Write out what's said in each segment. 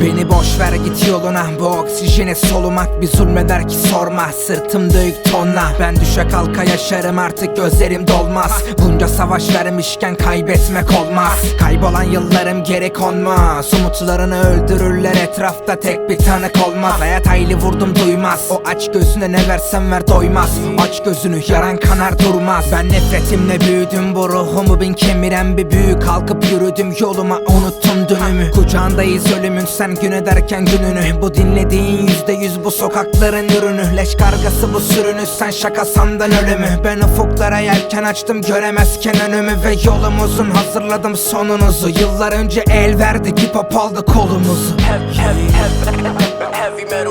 boş ver git yoluna. Bu oksijeni solumak bir zulmeder ki sorma. Sırtım döyük tonla. Ben düşe kalka yaşarım artık gözlerim dolmaz. Bunca savaş vermişken kaybetmek olmaz. Kaybolan yıllarım geri konmaz. Umutlarını öldürürler etrafta tek bir tanık olmaz. Hayat hayli vurdum duymaz. O aç gözüne ne versem ver doymaz. Aç gözünü yaran kanar durmaz. Ben nefretimle büyüdüm bu ruhumu bin kemiren bir büyü Kalkıp yürüdüm yoluma unuttum dönümü Kucağındayız ölümün sen gün ederken gününü. Bu dinlediğin yüzde yüz bu sokakların ürünü. Leş kargası bu sürünü sen şaka sandın ölümü. Ben ufuklara yelken açtım göremezken önümü. Ve yolumuzun hazırladım sonunuzu. Yıllar önce el verdik hip hop aldı kolumuzu. Heavy, heavy, heavy, heavy metal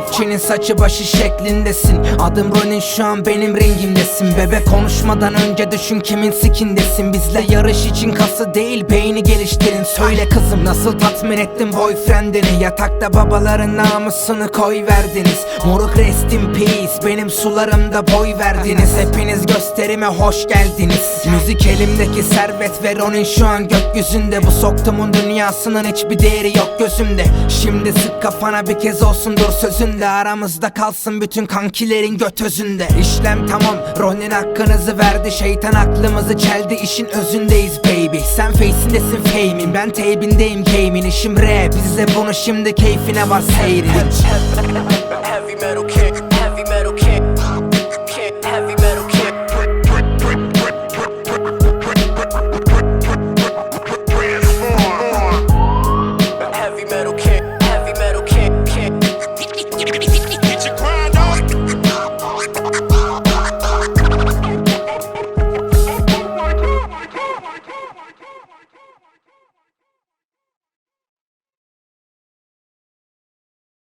rapçinin saçı başı şeklindesin. Adım Ronin şu an benim rengimdesin. Bebe konuşmadan önce düşün kimin sikindesin. Bizle yarış için kası değil beyni geliştirin. Söyle kızım nasıl tatmin ettin boyfriendini? Yatakta babaların namusunu koy verdiniz. Moruk rest in peace. Benim sularımda boy verdiniz. Hepiniz gösterime hoş geldiniz. Müzik elimdeki servet ve Ronin şu an gökyüzünde. Bu soktumun dünyasının hiçbir değeri yok gözümde. Şimdi sık kafana bir kez olsun dur sözünde Aramızda kalsın bütün kankilerin göt özünde. İşlem tamam Ronin hakkınızı verdi. Şeytan aklımızı çeldi işin özündeyiz baby. Sen face'indesin fame'in ben teybindeyim game'in. İşim rap Bize bunu şimdi keyfine var king,